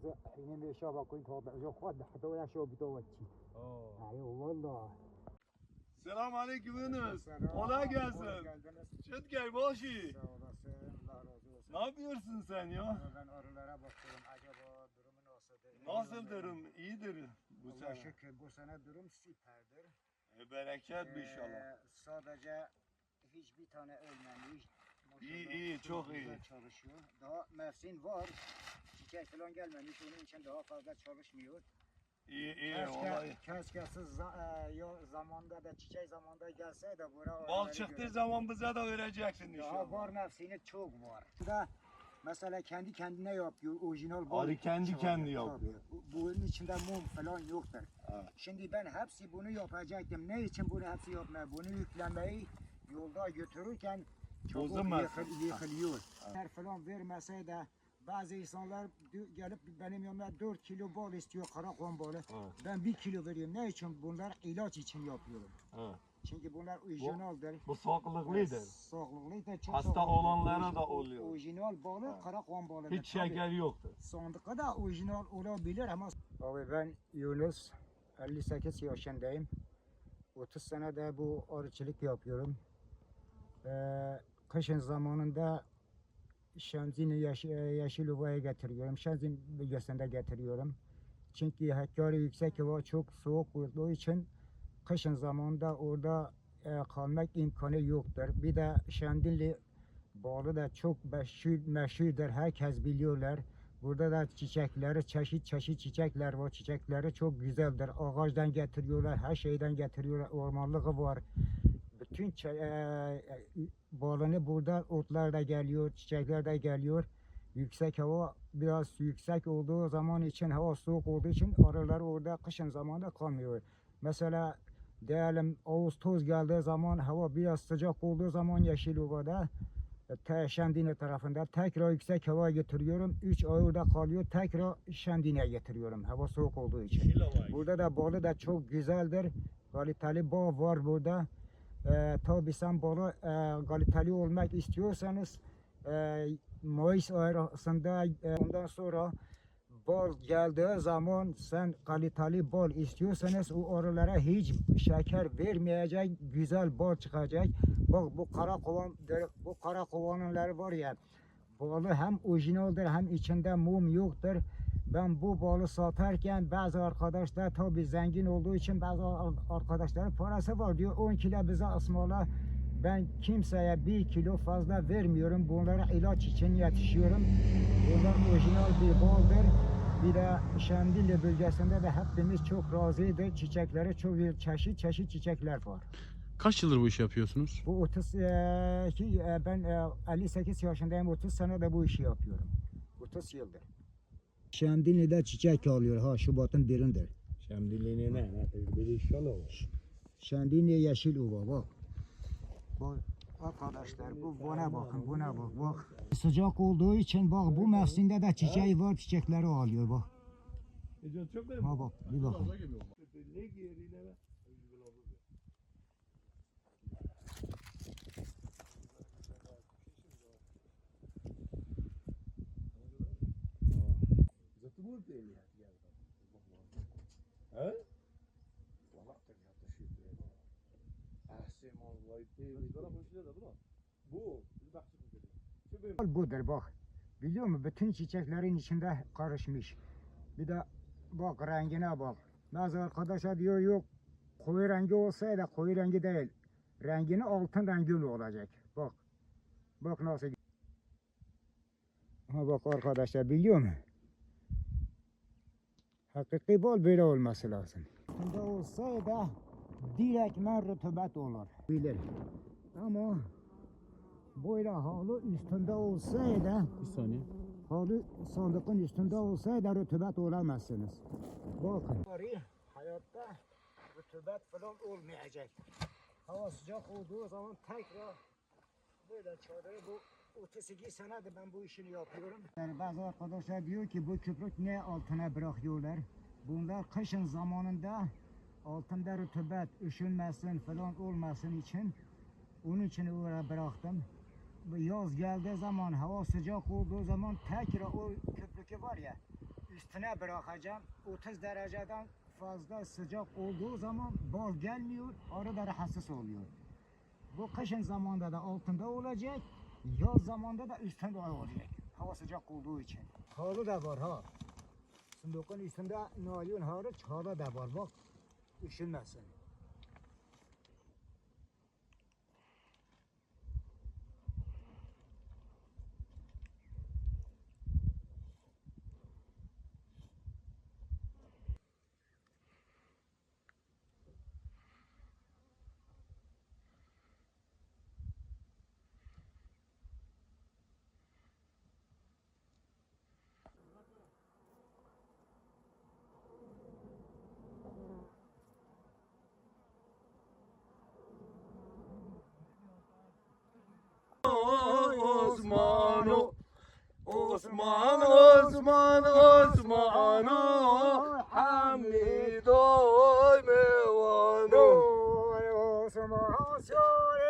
şey bakın tabi yok hadi hatta ya şu bir doğa çi ayo valla Selam aleyküm. Selam, Kolay gelsin. geldiniz. Çıt gel başı. sağ olasın Allah razı olsun Ne yapıyorsun sen ya? ben arılara bakıyorum acaba durumu nasıldır Nasıl durum? İyidir bu Allah sene. şükür bu sene durum süperdir E, bereket bir inşallah. Ee, sadece hiçbir tane ölmemiş. İyi, Maşallah iyi, çok güzel iyi. çalışıyor. Daha mevsim var. Falan gelmemiş. Onun için daha fazla çalışmıyor. İyi iyi Keşke, siz za- e, zamanda da çiçek zamanda gelse de bura Bal onları çıktığı zaman bize de vereceksin Daha inşallah. var mevsimi çok var. Bu da mesela kendi kendine yapıyor. Orijinal bal Arı kendi çıkarıyor. kendi yapıyor. Tabii. Bu- Bunun içinde mum falan yoktur. Evet. Şimdi ben hepsi bunu yapacaktım. Ne için bunu hepsi yapmaya? Bunu yüklemeyi yolda götürürken çabuk Bozulmaz. yıkıl, yıkılıyor. Eğer falan vermese de bazı insanlar gelip benim yanıma 4 kilo bal istiyor karakan balı. Evet. Ben 1 kilo veriyorum. Ne için? Bunlar ilaç için yapıyorum. Evet. Çünkü bunlar orijinaldir. Bu sağlıklıdır. Sağlıklı da çok Hasta olanlara da oluyor. Orijinal balı Evet. karakan balıdır. Hiç şeker yoktur. Sandıkta da orijinal olabilir ama... Abi ben Yunus, 58 yaşındayım. 30 sene de bu arıcılık yapıyorum. Ee, kışın zamanında Şemzini yaş Yeşilova'ya getiriyorum. Şemzin bölgesinde getiriyorum. Çünkü Hakkari yüksek hava çok soğuk olduğu için kışın zamanında orada e, kalmak imkanı yoktur. Bir de Şemdinli balı da çok meşhur, meşhurdur. Herkes biliyorlar. Burada da çiçekleri, çeşit çeşit çiçekler var. Çiçekleri çok güzeldir. Ağaçtan getiriyorlar, her şeyden getiriyorlar. Ormanlığı var. Bütün e, e, balını burada otlar da geliyor, çiçekler de geliyor. Yüksek hava biraz yüksek olduğu zaman için, hava soğuk olduğu için arılar orada kışın zamanında kalmıyor. Mesela diyelim Ağustos geldiği zaman hava biraz sıcak olduğu zaman Yeşilova'da te Şemdin'e tarafında tekrar yüksek hava getiriyorum. 3 ay orada kalıyor. Tekrar Şemdin'e getiriyorum. Hava soğuk olduğu için. Burada da balı da çok güzeldir. Kaliteli bağ var burada. Ee, tabii sen balı e, kaliteli olmak istiyorsanız e, Mayıs arasında e, ondan sonra bal geldiği zaman sen kaliteli bal istiyorsanız o arılara hiç şeker vermeyecek güzel bal çıkacak. Bak bu kara kovan bu kara kovanları var ya balı hem orijinaldir hem içinde mum yoktur. Ben bu balı satarken bazı arkadaşlar tabi zengin olduğu için bazı ar- arkadaşların parası var diyor 10 kilo bize ısmarla. Ben kimseye bir kilo fazla vermiyorum. Bunlara ilaç için yetişiyorum. Bunlar orijinal bir baldır. Bir de Şemdinli bölgesinde de hepimiz çok razıydı. Çiçekleri çok çeşit çeşit çiçekler var. Kaç yıldır bu işi yapıyorsunuz? Bu 30 eee, ki, eee, ben eee, 58 yaşındayım. 30 sene de bu işi yapıyorum. 30 yıldır. Şemdinli'de çiçek alıyor ha Şubat'ın birindir. Şemdiliğine ne? Şemdinli yeşil uva bak. Bak arkadaşlar bu buna bakın buna bak bak. Sıcak olduğu için bak bu mevsimde de çiçeği var çiçekleri alıyor bak. Ha bak bir bakın. Bal budur bak. Biliyor musun? Bütün çiçeklerin içinde karışmış. Bir de bak rengine bak. Bazı arkadaşlar diyor yok koyu rengi olsaydı koyu rengi değil. Rengini altın rengi olacak. Bak. Bak nasıl. Ha bak arkadaşlar biliyor musun? Hakiki bal böyle olması lazım. Bunda olsaydı direktmen rutubet olur. Bilir. Ama böyle halı üstünde olsaydı Bir saniye. halı sandıkın üstünde olsaydı rutubet olamazsınız. Bakın. Hayatta rutubet falan olmayacak. Hava sıcak olduğu zaman tekrar böyle çadırı bu 32 senedir ben bu işini yapıyorum. Yani bazı arkadaşlar diyor ki bu köprük ne altına bırakıyorlar? Bunlar kışın zamanında altında rutubet üşünmesin falan olmasın için onun için oraya bıraktım. Yaz geldiği zaman hava sıcak olduğu zaman tekrar o köprükü var ya üstüne bırakacağım. 30 dereceden fazla sıcak olduğu zaman bal gelmiyor, arı da rahatsız oluyor. Bu kışın zamanında da altında olacak, yaz zamanında da üstünde olacak. Hava sıcak olduğu için. Halı da var ha. Sındokun üstünde naylon halı da var bak. Üşünmesin. Osman Osman Osmanu Hamidoy mevanu Osman Osman Osman